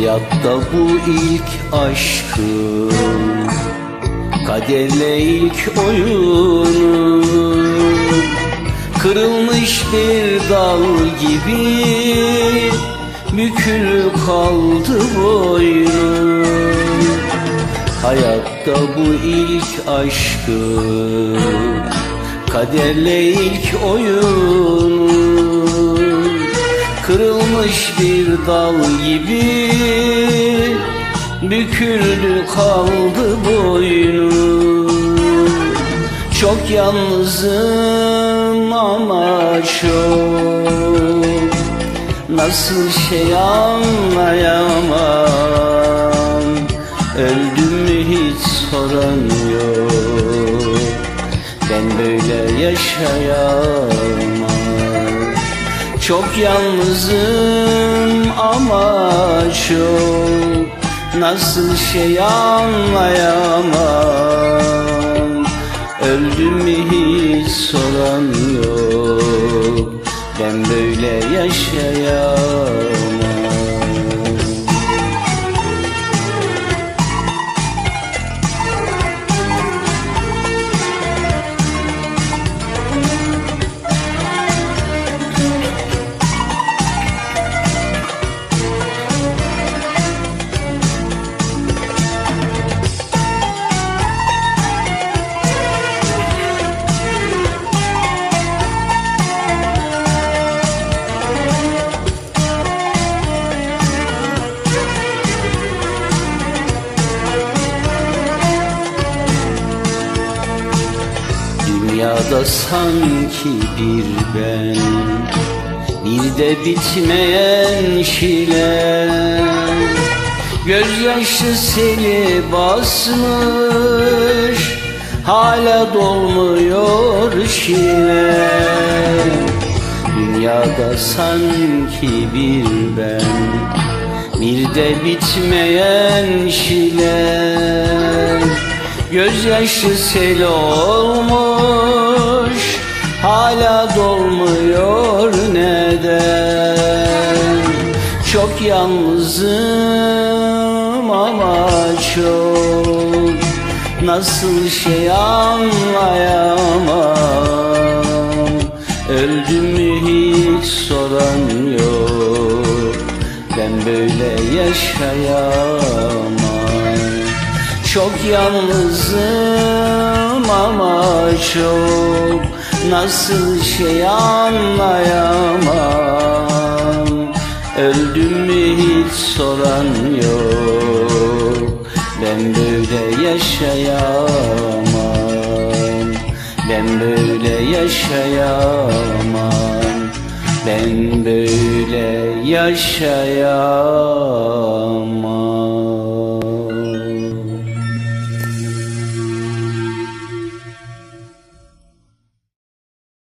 Hayatta bu ilk aşkım Kaderle ilk oyunu Kırılmış bir dal gibi Bükülü kaldı boynum. Hayatta bu ilk aşkım Kaderle ilk oyunu Kırılmış bir dal gibi Büküldü kaldı boynu. Çok yalnızım ama çok. Nasıl şey anlayamam? Öldüm mü hiç soran yok. Ben böyle yaşayamam Çok yalnızım ama çok. Nasıl şey anlayamam. Öldüm mü hiç soran Dünyada sanki bir ben Bir de bitmeyen çile Gözyaşı seni basmış Hala dolmuyor çile Dünyada sanki bir ben Bir de bitmeyen çile Gözyaşı sel olmuş Hala dolmuyor neden? Çok yalnızım ama çok. Nasıl şey anlayamam? Öldüm mü hiç soran yok. Ben böyle yaşayamam çok yalnızım ama çok Nasıl şey anlayamam. Öldüm mü hiç soran yok. Ben böyle yaşayamam. Ben böyle yaşayamam. Ben böyle yaşayamam